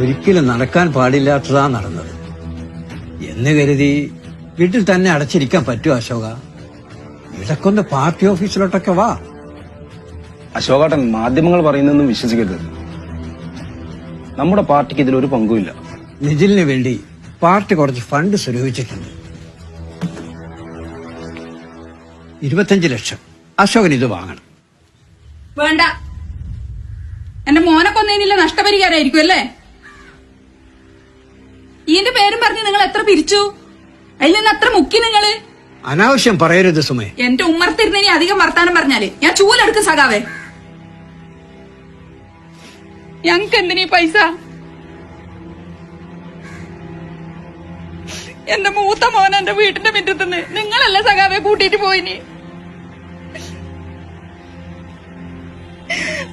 ഒരിക്കലും നടക്കാൻ പാടില്ലാത്തതാ നടന്നത്. എന്ന് കരുതി വീട്ടിൽ തന്നെ അടച്ചിരിക്കാൻ പറ്റുമോ അശോക. ഇടക്കൊന്ന് പാർട്ടി ഓഫീസിലോട്ടൊക്കെ വാ. അശോകാട്ടൻ മാധ്യമങ്ങൾ പറയുന്നൊന്നും വിശ്വസിക്കരുത്. നമ്മുടെ പാർട്ടിക്ക് ഇതിലൊരു പങ്കുമില്ല. നിജിലിന് വേണ്ടി പാർട്ടി കുറച്ച് ഫണ്ട് സ്വരൂപിച്ചിട്ടുണ്ട്. ഇരുപത്തഞ്ച് ലക്ഷം. അശോകൻ ഇത് വാങ്ങണം. വേണ്ട. എന്റെ മോനെ കൊന്നതിനില്ല നഷ്ടപരിഹാരമായിരിക്കും അല്ലേ? ഇതിന്റെ പേരും പറഞ്ഞ് നിങ്ങൾ എത്ര പിരിച്ചു? അതിൽ നിന്ന് അത്ര മുക്കി നിങ്ങൾ? അനാവശ്യം പറയരുത് സുമേ. എന്റെ ഉമ്മർത്തിരുന്നതിന് അധികം വർത്താനം പറഞ്ഞാൽ. ഞാൻ ചൂലെടുക്കും സഖാവേ. ഞങ്ങക്ക് എന്തിനീ പൈസ? എന്റെ മൂത്ത മോൻ എന്റെ വീട്ടിന്റെ മുറ്റത്തുനിന്ന് നിങ്ങളല്ല സഖാവെ കൂട്ടിട്ട് പോയിനി?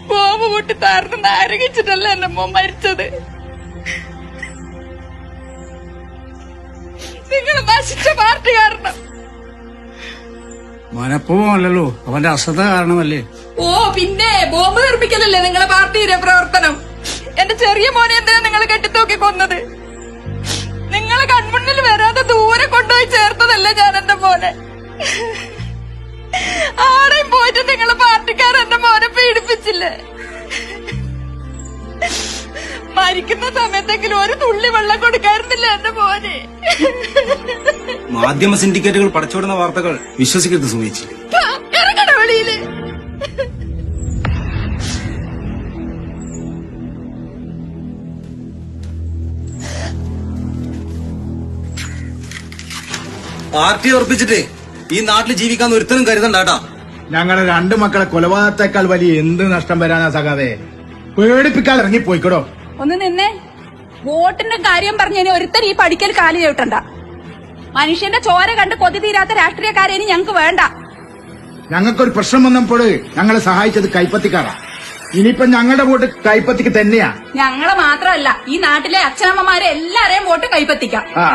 ബോംബ് പൊട്ടി താർന്ന് നാരകിച്ചിട്ടല്ല എന്റെ മോൻ മരിച്ചത്? നിങ്ങൾ നശിച്ച പാർട്ടി കാരണം. മനപ്പൂർവമല്ലല്ലോ അവന്റെ അശ്രദ്ധ കാരണമല്ലേ? ഓ പിന്നെ ബോംബ് നിർമ്മിക്കലല്ലേ നിങ്ങളെ പാർട്ടിയുടെ പ്രവർത്തനം? എന്റെ ചെറിയ മോനെ എന്താ നിങ്ങൾ കെട്ടിത്തൂക്കി കൊന്നത്? നിങ്ങളെ കൺമുന്നിൽ വരാതെ ദൂരെ കൊണ്ടുപോയി ചേർത്തതല്ലേ ഞാൻ എന്റെ മോനെ? ആടെയും പോയിട്ട് നിങ്ങളെ മരിക്കുന്ന സമയത്തെങ്കിലും ഒരു തുള്ളി വെള്ളം കൊടുക്കാറുന്നില്ല എന്റെ മോനെ. മാധ്യമ സിൻഡിക്കേറ്റുകൾ പടച്ചുവിടുന്ന വാർത്തകൾ വിശ്വസിക്കരുത് സുമേച്ചി. ഇറങ്ങണ വെളിയിൽ. പാർട്ടി ഉറപ്പിച്ചിട്ട് ഈ നാട്ടിൽ ജീവിക്കാൻ ഒരുത്തനും കരുതണ്ടാട്ടാ. ഞങ്ങളെ രണ്ടു മക്കളെ കൊലപാതകത്തെക്കാൾ വലിയ എന്ത് നഷ്ടം വരാനാ സഖാവേ? പേടിപ്പിക്കാൻ ഇറങ്ങി പോയിക്കടോ ഒന്ന് നിന്നെ. വോട്ടിന്റെ കാര്യം പറഞ്ഞതിന് ഒരുത്തൻ ഈ പഠിക്കൽ കാലി ചവിട്ടണ്ട. മനുഷ്യന്റെ ചോര കണ്ട് കൊതി തീരാത്ത രാഷ്ട്രീയക്കാരെ ഇനി ഞങ്ങക്ക് വേണ്ട. ഞങ്ങൾക്കൊരു പ്രശ്നം വന്നപ്പോൾ ഞങ്ങളെ സഹായിച്ചത് കൈപ്പത്തിക്കാറാ ഇനിയിപ്പൊ ഞങ്ങളുടെ വോട്ട് കൈപ്പത്തിക്ക് തന്നെയാ. ഞങ്ങളെ മാത്രമല്ല ഈ നാട്ടിലെ അച്ഛനമ്മമാരെ എല്ലാരെയും വോട്ട് കൈപ്പറ്റിക്കാം ആ.